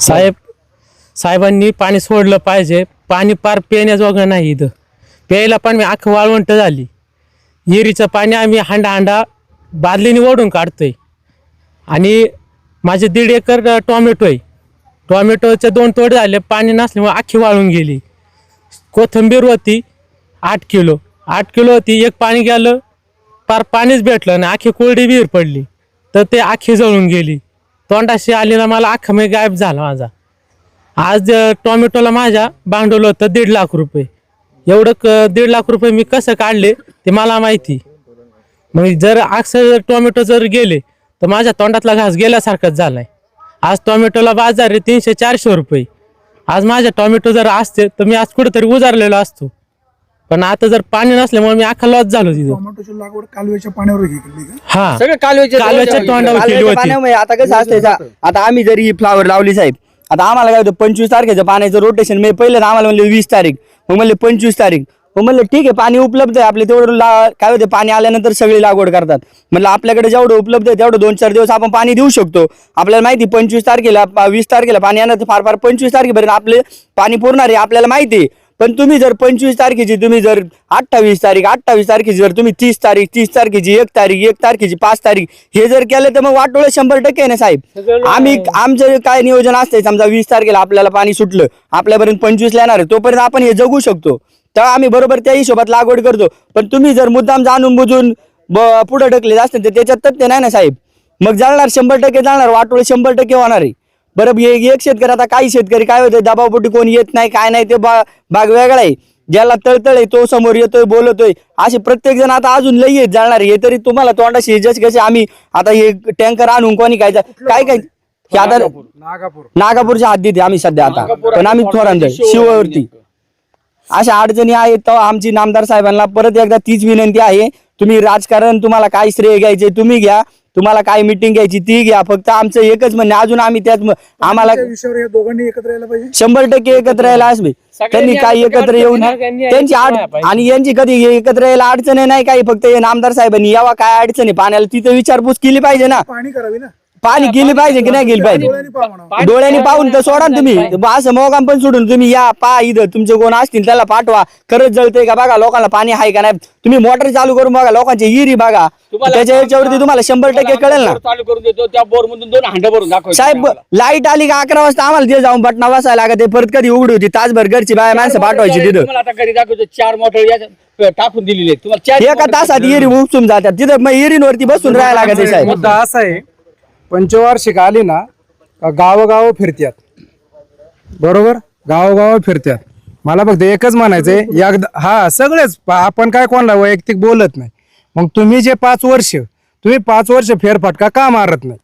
साहेब साहेबांनी पाणी सोडलं पाहिजे. पाणी पार पिण्याजोगं नाही इथं. प्यायला पण मी अख्खं वाळवंट झाली. विहिरीचं पाणी आम्ही हांडा हांडा बादलीने ओढून काढतोय. आणि माझे दीड एकर टोमॅटो आहे. टोमॅटोचे दोन तोड झाले पाणी नसल्यामुळे आखी वाळून गेली. कोथिंबीर होती आठ किलो. आठ किलो होती एक पाणी गेलं पार पाणीच भेटलं आणि आखी कोरडी विहीर पडली. तर ते आखी जळून गेली. तोंडाशी आलेला मला अख्खा मी गायब झाला माझा. आज टोमॅटोला माझ्या भांडवल होतं दीड लाख रुपये. एवढं क दीड लाख रुपये मी कसं काढले ते मला माहिती. मग जर अक्षर जर टोमॅटो जर गेले तर माझ्या तोंडातला घास गेल्यासारखाच झालाय. आज टोमॅटोला बाजार आहे तीनशे चारशे रुपये. आज माझ्या टोमॅटो जर असते तर मी आज कुठेतरी उजारलेलो असतो. पण आता जर पाणी नसल्यामुळे मी अख्खा लॉस झालो तिथं. टोमॅटोची लागवड कालव्याच्या पाण्यावर हे केली का? हा. सगळं कालव्याच्या कालव्याच्या तोंडावर केली कालव्याच्या होती. पाण्यामुळे आता कसं असतंय सा- आता आम्ही जरी ही फ्लावर लावली साहेब आता आम्हाला काय होतं पंचवीस तारखेचं पाण्याचं रोटेशन मी पहिलं आम्हाला म्हणले वीस तारीख मग म्हणले पंचवीस तारीख. मग म्हणलं ठीक आहे पाणी उपलब्ध आहे आपले तेवढं ला काय होते पाणी आल्यानंतर सगळी लागवड करतात. म्हणलं आपल्याकडे जेवढं उपलब्ध आहे तेवढं दोन चार दिवस आपण पाणी देऊ शकतो. आपल्याला माहिती पंचवीस तारखेला पा- वीस तारखेला पाणी येणार तर फार फार पंचवीस तारखेपर्यंत आपले पाणी पुरणार आहे आपल्याला माहिती आहे. पण तुम्ही जर पंचवीस तारखेची तुम्ही जर अठ्ठावीस तारीख अठ्ठावीस तारखेची जर तुम्ही तीस तारीख तीस तारखेची एक तारीख एक तारखेची पाच तारीख हे जर केलं तर मग वाटोळं शंभर टक्के आहे ना साहेब? आम्ही आमचं काय नियोजन असतंय समजा वीस तारखेला आपल्याला पाणी सुटलं आपल्यापर्यंत पंचवीस येणार आहे तोपर्यंत आपण हे जगू शकतो. तर आम्ही बरोबर त्या हिशोबात लागवड करतो. पण तुम्ही जर मुद्दाम जाणून बुजून पुढे ढकले असते तर त्याच्यात तथ्य नाही ना साहेब? मग जाणार शंभर टक्के जाणार वाटोळे शंभर टक्के होणार आहे. बरं एक एक शेतकरी आता काही शेतकरी काय होते दबावपोटी कोण येत नाही काय नाही ते बा भाग वेगळा आहे. ज्याला तळतळ आहे तो समोर येतोय बोलतोय. असे प्रत्येक जण आता अजून लई येत जाणार हे तरी तुम्हाला तोंडाशी जसे कसे आम्ही आता हे टँकर आणून कोणी काय काय काय? हे आता नागापूर नागापूरच्या हद्दीत आहे आम्ही सध्या आता. पण आम्ही थोरांद शिववरती. अशा अडचणी आहेत तर आमची नामदार साहेबांना परत एकदा तीच विनंती आहे. तुम्ही राजकारण तुम्हाला काय श्रेय घ्यायचे तुम्ही घ्या. तुम्हाला काय मिटिंग घ्यायची ती घ्या. फक्त आमचं एकच म्हणणं अजून आम्ही त्यात म- आम्हाला त्या विषयावर या दोघांनी एकत्र यायला पाहिजे. शंभर टक्के एकत्र यायला असবে त्यांनी काही एकत्र येऊन त्यांची आड आणि यांची कधी एकत्र यायला अडचण नाही काही. फक्त हे नामदार साहेबांनी यावा काय अडचण आहे? पाण्याला तिथं विचारपूस केली पाहिजे ना. पाणी करावी ना. पाणी गेली पाहिजे की नाही गेली पाहिजे? डोळ्यांनी पाहून तर सोडा ना तुम्ही. असं मोगाम पण सोडून तुम्ही या पा इथं. तुमचे कोण असतील त्याला पाठवा. खरंच जळतंय का बघा लोकांना पाणी आहे का नाही? तुम्ही मोटर चालू करून बघा लोकांची हिरी बघा. त्याच्या याच्यावरती तुम्हाला शंभर टक्के कळेल ना. चालू करून देतो त्या बोर मधून दोन हांड भरून दाखव साहेब लाइट आली का अकरा वाजता आम्हाला ते जाऊन बटना बसायला लागत ते परत कधी उघडी होती? तासभर घरची बाया माणसं पाठवायची तिथं. तुम्हाला आता घरी दाखवतो चार मोटर टाकून दिलेले. तुम्हाला एका तासात हिरी उपसून जातात. तिथं मग हिरींवरती बसून राहायला लागत साहेब. मुद्दा असा आहे पंचवार्षिक आली ना का गावोगाव फिरत्यात. बरोबर? गावोगाव फिरत्यात. मला फक्त एकच म्हणायचंय एकदा हा सगळेच. आपण काय कोणाला वैयक्तिक बोलत नाही. मग तुम्ही जे पाच वर्ष तुम्ही पाच वर्ष फेरफटका का मारत नाही?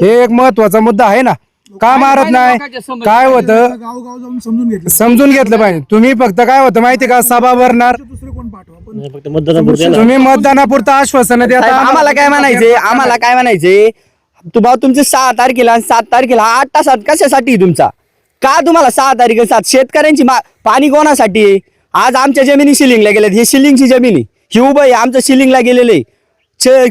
हे एक महत्त्वाचा मुद्दा आहे ना. का मारत नाही? काय होतं? गावगाव जाऊन समजून घेतलं समजून घेतलं पाहिजे. तुम्ही फक्त काय होतं माहिती का? सभा भरणार. दुसरं कोण पाठवा? पण फक्त मतदानापुरते तुम्ही मतदानापुरतं आश्वासन देता आम्हाला काय म्हणायचे आम्हाला काय म्हणायचे तू भाऊ तुमचे सहा तारखेला आणि सात तारखेला आठ तासात कशासाठी तुमचा? का तुम्हाला सहा तारीख सात? शेतकऱ्यांची मा- पाणी कोणासाठी आहे? आज आमच्या जमिनी शिलिंगला गेल्यात. हे शिलिंगची जमिनी. ही उभं आहे. आमचं शिलिंगला गेलेलं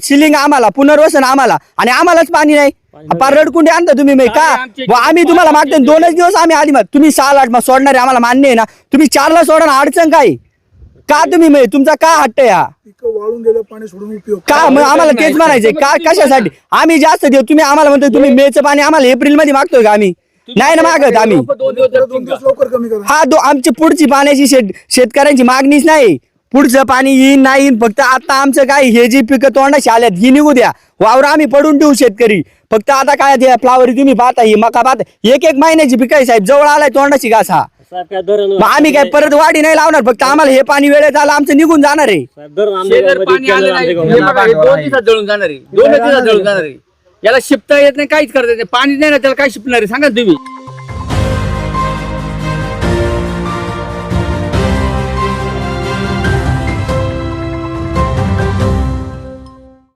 शिलिंग आम्हाला पुनर्वसन आम्हाला. आणि आम्हालाच पाणी नाही. पार रडकुंडे आणता तुम्ही का? आम्ही तुम्हाला मागतो दोनच दिवस आम्ही आधी तुम्ही सहा आठ सोडणार आम्हाला मान्य आहे ना? तुम्ही चारला सोडा ना. अडचण काय का तुम्ही मग तुमचा का हट्ट आहे हा? पिकं वाळून गेलं पाणी सोडून उपयोग. का मग आम्हाला तेच म्हणायचंय का कशासाठी? आम्ही जास्त देऊ तुम्ही आम्हाला म्हणतोय तुम्ही मेचं पाणी आम्हाला एप्रिलमध्ये मागतोय का आम्ही? नाही ना मागत आम्ही. दोन दिवस जर दोन दिवस लवकर कमी करा. हा दो आमची पुढची पाण्याची शेत शेतकऱ्यांची मागणीच नाही. पुढचं पाणी येईन नाही येईन फक्त आता आमचं काय हे जी पिकं तोंडाशी आल्यात ही निघू द्या. वावर आम्ही पडून ठेवू शेतकरी. फक्त आता काय ते फ्लावर तुम्ही पाहता ही मका पाहता. एक एक महिन्याची पिकं आहे साहेब जवळ आलाय तोंडाची घास हा. मग आम्ही काय परत वाढी नाही लावणार फक्त आम्हाला हे पाणी वेळेत आलं आमचं निघून जाणार आहे. हे जर पाणी आलं नाही हे बघा, हे दोन दिवसात जळून जाणार आहे. दोन दिवसात जळून जाणार आहे. याला शिपता येत नाही काहीच करता येत नाही. पाणी नाही ना त्याला काय शिपणार आहे? सांगा ना तुम्ही.